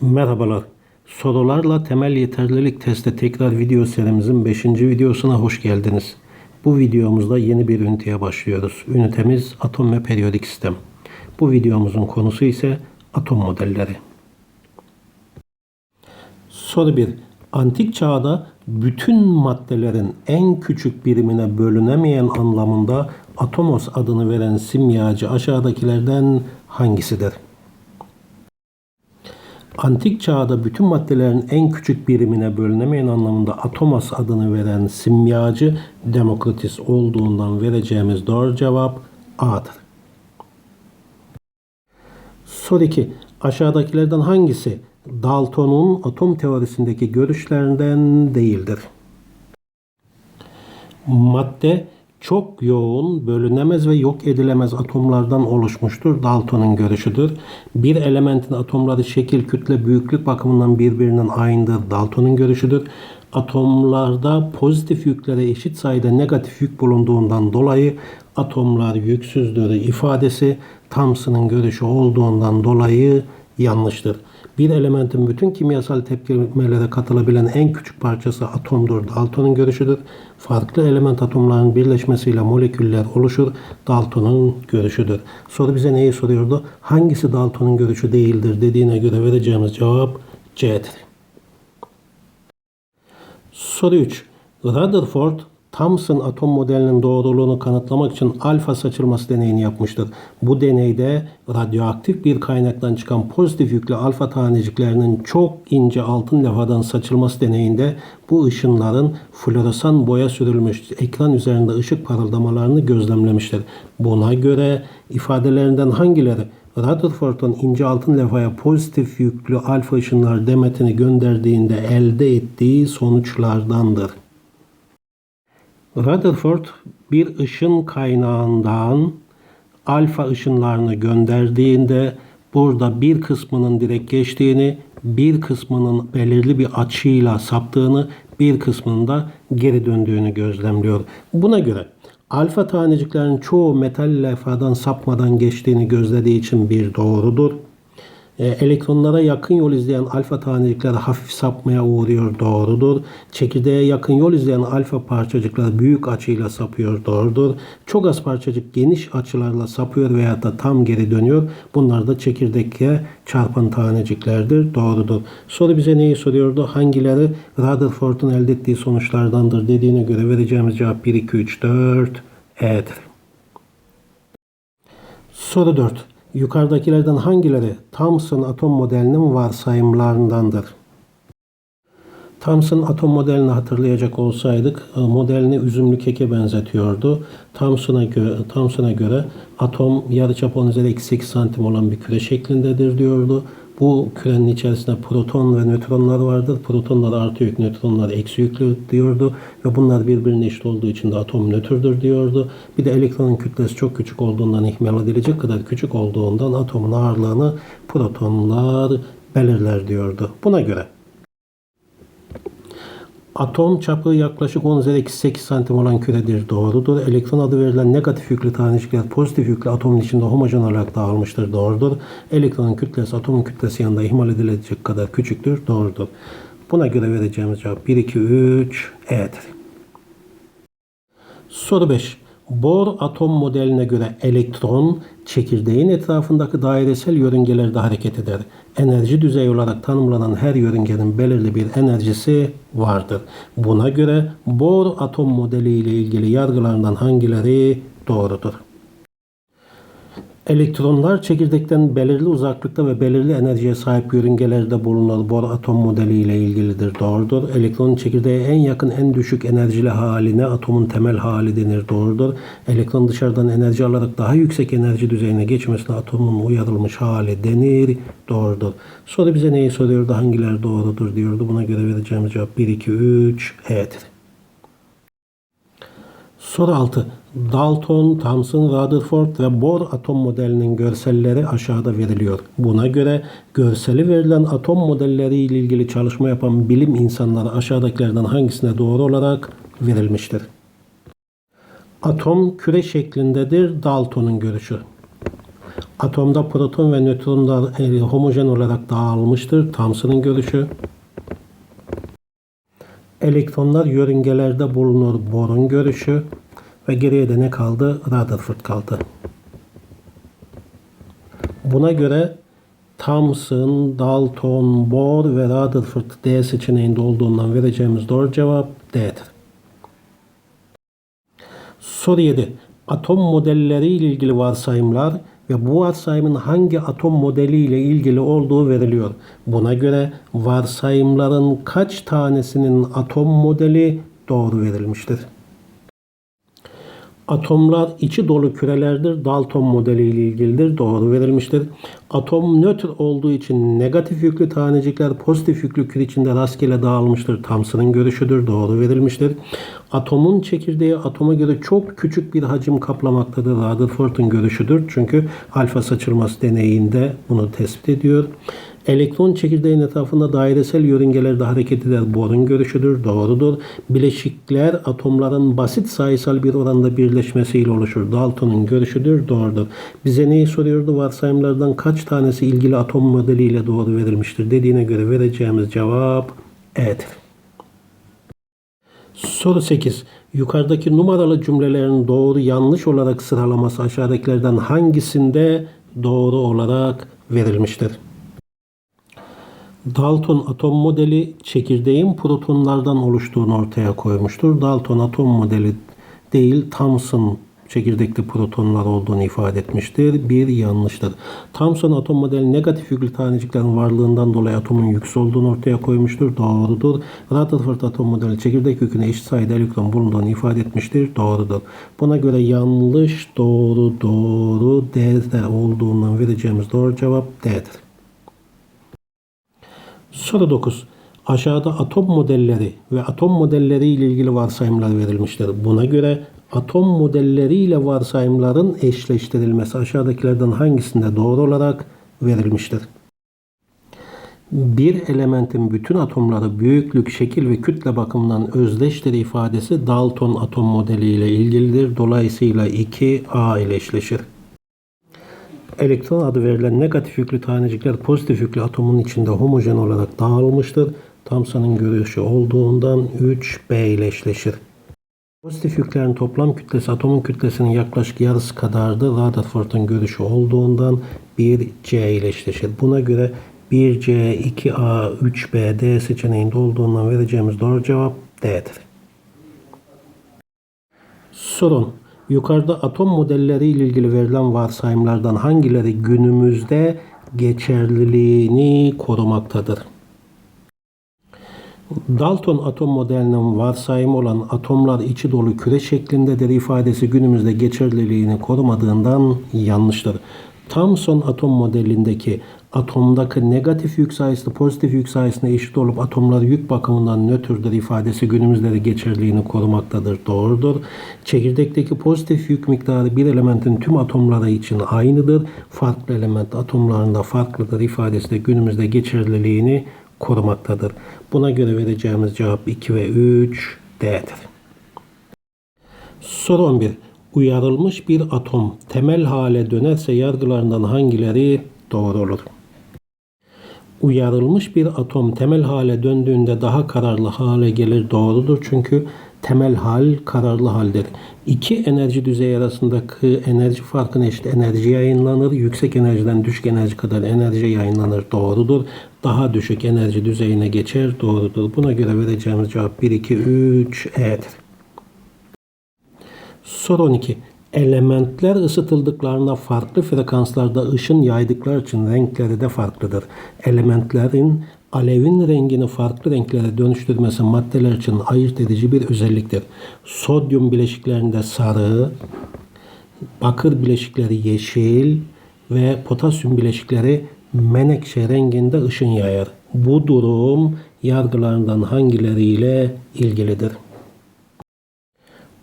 Merhabalar. Sorularla temel yeterlilik testi tekrar video serimizin 5. videosuna hoş geldiniz. Bu videomuzda yeni bir üniteye başlıyoruz. Ünitemiz atom ve periyodik sistem. Bu videomuzun konusu ise atom modelleri. Soru 1. Antik çağda bütün maddelerin en küçük birimine bölünemeyen anlamında atomos adını veren simyacı aşağıdakilerden hangisidir? Antik çağda bütün maddelerin en küçük birimine bölünemeyen anlamında atomos adını veren simyacı Demokritis olduğundan vereceğimiz doğru cevap A'dır. Soru 2. Aşağıdakilerden hangisi Dalton'un atom teorisindeki görüşlerinden değildir? Madde çok yoğun, bölünemez ve yok edilemez atomlardan oluşmuştur. Dalton'un görüşüdür. Bir elementin atomları şekil, kütle, büyüklük bakımından birbirinin aynıdır. Dalton'un görüşüdür. Atomlarda pozitif yüklere eşit sayıda negatif yük bulunduğundan dolayı atomlar yüksüzdür ifadesi Thomson'ın görüşü olduğundan dolayı yanlıştır. Bir elementin bütün kimyasal tepkimelere katılabilen en küçük parçası atomdur. Dalton'un görüşüdür. Farklı element atomlarının birleşmesiyle moleküller oluşur. Dalton'un görüşüdür. Soru bize neyi soruyordu? Hangisi Dalton'un görüşü değildir dediğine göre vereceğimiz cevap C'dir. Soru 3. Rutherford Thomson atom modelinin doğruluğunu kanıtlamak için alfa saçılması deneyini yapmıştır. Bu deneyde radyoaktif bir kaynaktan çıkan pozitif yüklü alfa taneciklerinin çok ince altın levhadan saçılması deneyinde bu ışınların floresan boya sürülmüş ekran üzerinde ışık parıldamalarını gözlemlemiştir. Buna göre ifadelerinden hangileri Rutherford'un ince altın levhaya pozitif yüklü alfa ışınlar demetini gönderdiğinde elde ettiği sonuçlardandır. Rutherford bir ışın kaynağından alfa ışınlarını gönderdiğinde burada bir kısmının direkt geçtiğini, bir kısmının belirli bir açıyla saptığını, bir kısmının da geri döndüğünü gözlemliyor. Buna göre alfa taneciklerin çoğu metal levhadan sapmadan geçtiğini gözlediği için bir doğrudur. E, elektronlara yakın yol izleyen alfa tanecikler hafif sapmaya uğruyor doğrudur. Çekirdeğe yakın yol izleyen alfa parçacıklar büyük açıyla sapıyor doğrudur. Çok az parçacık geniş açılarla sapıyor veya da tam geri dönüyor. Bunlar da çekirdeğe çarpan taneciklerdir doğrudur. Soru bize neyi soruyordu? Hangileri Rutherford'un elde ettiği sonuçlardandır dediğine göre vereceğimiz cevap 1, 2, 3, 4 E'dir. Soru 4. Yukarıdakilerden hangileri Thomson atom modelinin varsayımlarındandır? Thomson atom modelini hatırlayacak olsaydık e, modelini üzümlü keke benzetiyordu. Thomson'a göre, Thomson'a göre atom yarıçapı 10 üzeri eksi 8 santim olan bir küre şeklindedir diyordu. Bu kürenin içerisinde proton ve nötronlar vardır. Protonlar artı yük, nötronlar eksi yüklü diyordu. Ve bunlar birbirine eşit olduğu için de atom nötrdür diyordu. Bir de elektronun kütlesi çok küçük olduğundan ihmal edilecek kadar küçük olduğundan atomun ağırlığını protonlar belirler diyordu. Buna göre Atom çapı yaklaşık 10 üzeri eksi 8 santim olan küredir. Doğrudur. Elektron adı verilen negatif yüklü tanecikler pozitif yüklü atomun içinde homojen olarak dağılmıştır. Doğrudur. Elektronun kütlesi atomun kütlesi yanında ihmal edilecek kadar küçüktür. Doğrudur. Buna göre vereceğimiz cevap 1, 2, 3 E'dir. Soru 5. Bohr atom modeline göre elektron çekirdeğin etrafındaki dairesel yörüngelerde hareket eder. Enerji düzeyi olarak tanımlanan her yörüngenin belirli bir enerjisi vardır. Buna göre Bohr atom modeli ile ilgili yargılarından hangileri doğrudur? Elektronlar çekirdekten belirli uzaklıkta ve belirli enerjiye sahip yörüngelerde bulunan Bohr atom modeli ile ilgilidir. Doğrudur. Elektronun çekirdeğe en yakın en düşük enerjili haline atomun temel hali denir. Doğrudur. Elektron dışarıdan enerji alarak daha yüksek enerji düzeyine geçmesine atomun uyarılmış hali denir. Doğrudur. Soru bize neyi soruyordu? Hangileri doğrudur diyordu. Buna göre vereceğimiz cevap 1, 2, 3 E'dir. Soru 6. Dalton, Thomson, Rutherford ve Bohr atom modelinin görselleri aşağıda veriliyor. Buna göre görseli verilen atom modelleri ile ilgili çalışma yapan bilim insanları aşağıdakilerden hangisine doğru olarak verilmiştir? Atom küre şeklindedir Dalton'un görüşü. Atomda proton ve nötronlar homojen olarak dağılmıştır. Thomson'ın görüşü. Elektronlar yörüngelerde bulunur. Bohr'un görüşü. Ve geriye de ne kaldı? Rutherford kaldı. Buna göre Thomson, Dalton, Bohr ve Rutherford D seçeneğinde olduğundan vereceğimiz doğru cevap D'dir. Soru 7. Atom modelleri ile ilgili varsayımlar ve bu varsayımın hangi atom modeli ile ilgili olduğu veriliyor. Buna göre varsayımların kaç tanesinin atom modeli doğru verilmiştir. Atomlar içi dolu kürelerdir. Dalton modeli ile ilgilidir. Doğru verilmiştir. Atom nötr olduğu için negatif yüklü tanecikler pozitif yüklü küre içinde rastgele dağılmıştır. Thomson'ın görüşüdür. Doğru verilmiştir. Atomun çekirdeği atoma göre çok küçük bir hacim kaplamaktadır. Rutherford'un görüşüdür. Çünkü alfa saçılması deneyinde bunu tespit ediyor. Elektron çekirdeğin etrafında dairesel yörüngelerde hareket eder. Bohr'un görüşüdür. Doğrudur. Bileşikler atomların basit sayısal bir oranda birleşmesiyle oluşur. Dalton'un görüşüdür. Doğrudur. Bize neyi soruyordu? Varsayımlardan kaç tanesi ilgili atom modeliyle doğru verilmiştir dediğine göre vereceğimiz cevap E'dir. Soru 8. Yukarıdaki numaralı cümlelerin doğru yanlış olarak sıralaması aşağıdakilerden hangisinde doğru olarak verilmiştir? Dalton atom modeli çekirdeğin protonlardan oluştuğunu ortaya koymuştur. Dalton atom modeli değil Thomson çekirdekli protonlar olduğunu ifade etmiştir. Bir yanlıştır. Thomson atom modeli negatif yüklü taneciklerin varlığından dolayı atomun yüksü olduğunu ortaya koymuştur. Doğrudur. Rutherford atom modeli çekirdek yüküne eşit sayıda elektron bulunduğunu ifade etmiştir. Doğrudur. Buna göre yanlış, doğru, doğru, D'de olduğundan vereceğimiz doğru cevap D'dir. Soru 9. Aşağıda atom modelleri ve atom modelleri ile ilgili varsayımlar verilmiştir. Buna göre atom modelleri ile varsayımların eşleştirilmesi aşağıdakilerden hangisinde doğru olarak verilmiştir? Bir elementin bütün atomları büyüklük, şekil ve kütle bakımından özdeştir ifadesi Dalton atom modeli ile ilgilidir. Dolayısıyla 2A ile eşleşir. Elektron adı verilen negatif yüklü tanecikler pozitif yüklü atomun içinde homojen olarak dağılmıştır. Thomson'ın görüşü olduğundan 3B ile eşleşir. Pozitif yüklerin toplam kütlesi atomun kütlesinin yaklaşık yarısı kadardır. Rutherford'un görüşü olduğundan 1C ile eşleşir. Buna göre 1C, 2A, 3B, D seçeneğinde olduğundan vereceğimiz doğru cevap D'dir. Sorun. Yukarıda atom modelleri ile ilgili verilen varsayımlardan hangileri günümüzde geçerliliğini korumaktadır? Dalton atom modelinin varsayımı olan atomlar içi dolu küre şeklindedir ifadesi günümüzde geçerliliğini korumadığından yanlıştır. Thomson atom modelindeki atomdaki negatif yük sayısı pozitif yük sayısına eşit olup atomlar yük bakımından nötrdür ifadesi günümüzde de geçerliliğini korumaktadır. Doğrudur. Çekirdekteki pozitif yük miktarı bir elementin tüm atomları için aynıdır. Farklı element atomlarında farklıdır ifadesi de günümüzde geçerliliğini korumaktadır. Buna göre vereceğimiz cevap 2 ve 3 D'dir. Soru 11. Uyarılmış bir atom temel hale dönerse yargılarından hangileri doğru olur? Uyarılmış bir atom temel hale döndüğünde daha kararlı hale gelir doğrudur. Çünkü temel hal kararlı haldir. İki enerji düzeyi arasındaki enerji farkına eşit enerji yayınlanır. Yüksek enerjiden düşük enerji kadar enerji yayınlanır doğrudur. Daha düşük enerji düzeyine geçer doğrudur. Buna göre vereceğimiz cevap 1, 2, 3 E'dir. Soru 12. Elementler ısıtıldıklarında farklı frekanslarda ışın yaydıkları için renkleri de farklıdır. Elementlerin alevin rengini farklı renklere dönüştürmesi maddeler için ayırt edici bir özelliktir. Sodyum bileşiklerinde sarı, bakır bileşikleri yeşil ve potasyum bileşikleri menekşe renginde ışın yayar. Bu durum yargılarından hangileriyle ilgilidir?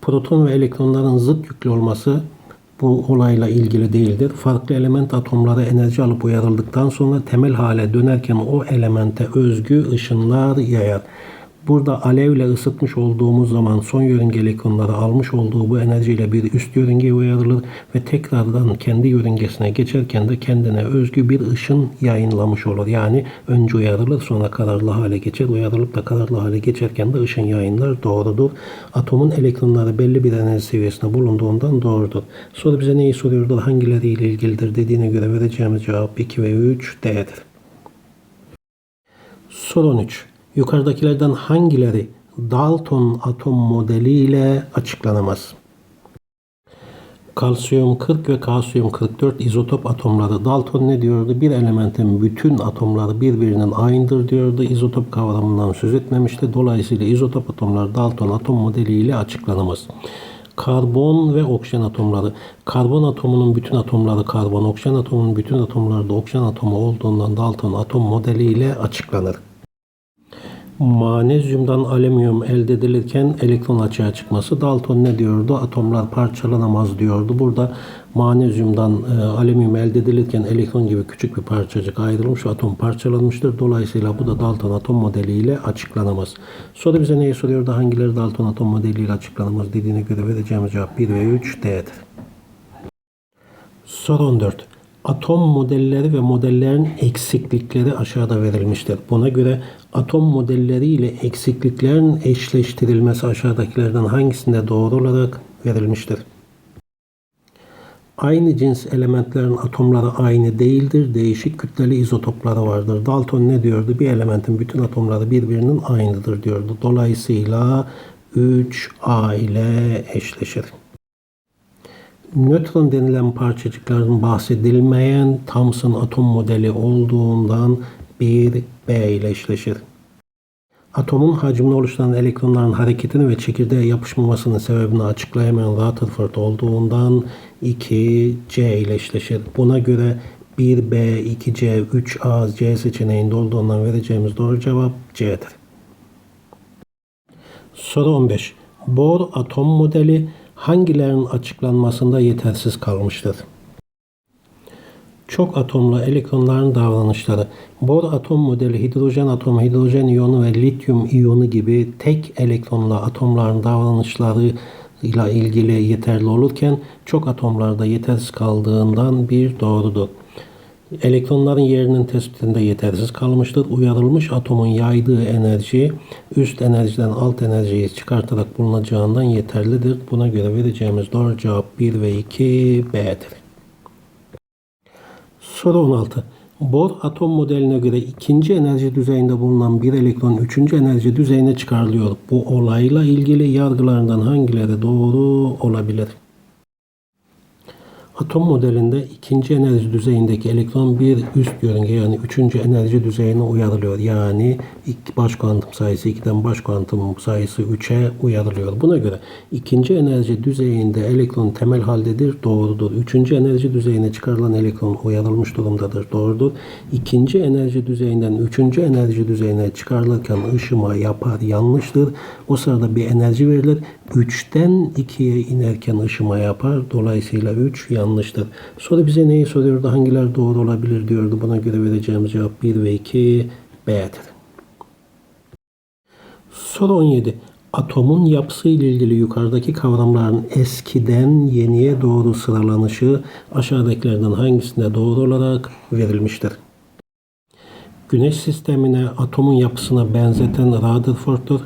proton ve elektronların zıt yüklü olması bu olayla ilgili değildir. Farklı element atomları enerji alıp uyarıldıktan sonra temel hale dönerken o elemente özgü ışınlar yayar. Burada alevle ısıtmış olduğumuz zaman son yörünge elektronları almış olduğu bu enerjiyle bir üst yörüngeye uyarılır ve tekrardan kendi yörüngesine geçerken de kendine özgü bir ışın yayınlamış olur. Yani önce uyarılır sonra kararlı hale geçer. Uyarılıp da kararlı hale geçerken de ışın yayınlar doğrudur. Atomun elektronları belli bir enerji seviyesinde bulunduğundan doğrudur. Soru bize neyi soruyordur? Hangileriyle ilgilidir dediğine göre vereceğimiz cevap 2 ve 3 D'dir. Soru 13. Yukarıdakilerden hangileri Dalton atom modeli ile açıklanamaz? Kalsiyum 40 ve kalsiyum 44 izotop atomları. Dalton ne diyordu? Bir elementin bütün atomları birbirinin aynıdır diyordu. İzotop kavramından söz etmemişti. Dolayısıyla izotop atomlar Dalton atom modeli ile açıklanamaz. Karbon ve oksijen atomları. Karbon atomunun bütün atomları karbon, oksijen atomunun bütün atomları da oksijen atomu olduğundan Dalton atom modeli ile açıklanır. Manezyumdan alüminyum elde edilirken elektron açığa çıkması. Dalton ne diyordu? Atomlar parçalanamaz diyordu. Burada manezyumdan e, alüminyum elde edilirken elektron gibi küçük bir parçacık ayrılmış atom parçalanmıştır. Dolayısıyla bu da Dalton atom modeliyle açıklanamaz. Soru bize neyi soruyordu? Hangileri Dalton atom modeliyle açıklanamaz dediğine göre vereceğimiz cevap 1 ve 3 D'dir. Soru 14. Atom modelleri ve modellerin eksiklikleri aşağıda verilmiştir. Buna göre atom modelleri ile eksikliklerin eşleştirilmesi aşağıdakilerden hangisinde doğru olarak verilmiştir? Aynı cins elementlerin atomları aynı değildir. Değişik kütleli izotopları vardır. Dalton ne diyordu? Bir elementin bütün atomları birbirinin aynıdır diyordu. Dolayısıyla 3A ile eşleşir. Nötron denilen parçacıkların bahsedilmeyen Thomson atom modeli olduğundan 1B ile eşleşir. Atomun hacmini oluşturan elektronların hareketini ve çekirdeğe yapışmamasının sebebini açıklayamayan Rutherford olduğundan 2C ile eşleşir. Buna göre 1B, 2C, 3A, C seçeneğinde olduğundan vereceğimiz doğru cevap C'dir. Soru 15. Bohr atom modeli hangilerinin açıklanmasında yetersiz kalmıştır? Çok atomlu elektronların davranışları. Bohr atom modeli hidrojen atomu, hidrojen iyonu ve lityum iyonu gibi tek elektronlu atomların davranışları ile ilgili yeterli olurken çok atomlarda yetersiz kaldığından bir doğrudur. Elektronların yerinin tespitinde yetersiz kalmıştır. Uyarılmış atomun yaydığı enerji üst enerjiden alt enerjiyi çıkartarak bulunacağından yeterlidir. Buna göre vereceğimiz doğru cevap 1 ve 2 B'dir. Soru 16. Bohr atom modeline göre ikinci enerji düzeyinde bulunan bir elektron üçüncü enerji düzeyine çıkarılıyor. Bu olayla ilgili yargılarından hangileri doğru olabilir? Atom modelinde ikinci enerji düzeyindeki elektron bir üst yörünge yani üçüncü enerji düzeyine uyarılıyor. Yani ilk baş kuantum sayısı 2'den baş kuantum sayısı 3'e uyarılıyor. Buna göre ikinci enerji düzeyinde elektron temel haldedir. Doğrudur. Üçüncü enerji düzeyine çıkarılan elektron uyarılmış durumdadır. Doğrudur. İkinci enerji düzeyinden üçüncü enerji düzeyine çıkarılırken ışıma yapar. Yanlıştır. O sırada bir enerji verilir. 3'ten 2'ye inerken ışıma yapar. Dolayısıyla 3 yanlıştır. Soru bize neyi soruyordu? Hangiler doğru olabilir diyordu. Buna göre vereceğimiz cevap 1 ve 2 B'dir. Soru 17. Atomun yapısı ile ilgili yukarıdaki kavramların eskiden yeniye doğru sıralanışı aşağıdakilerden hangisinde doğru olarak verilmiştir? Güneş sistemine atomun yapısına benzeten Rutherford'dur.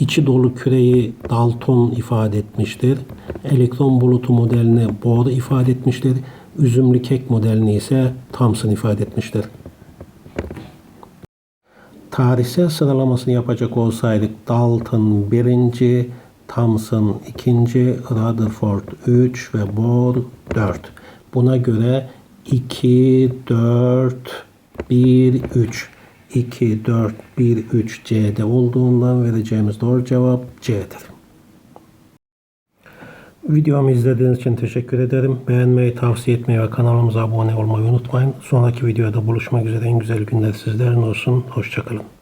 İçi dolu küreyi Dalton ifade etmiştir. Elektron bulutu modelini Bohr ifade etmiştir. Üzümlü kek modelini ise Thomson ifade etmiştir. Tarihsel sıralamasını yapacak olsaydık Dalton birinci, Thomson ikinci, Rutherford 3 ve Bohr 4. Buna göre 2, 4, 1, 3. 2, 4, 1, 3 C'de olduğundan vereceğimiz doğru cevap C'dir. Videomu izlediğiniz için teşekkür ederim. Beğenmeyi, tavsiye etmeyi ve kanalımıza abone olmayı unutmayın. Sonraki videoda buluşmak üzere en güzel günler sizlerin olsun. Hoşçakalın.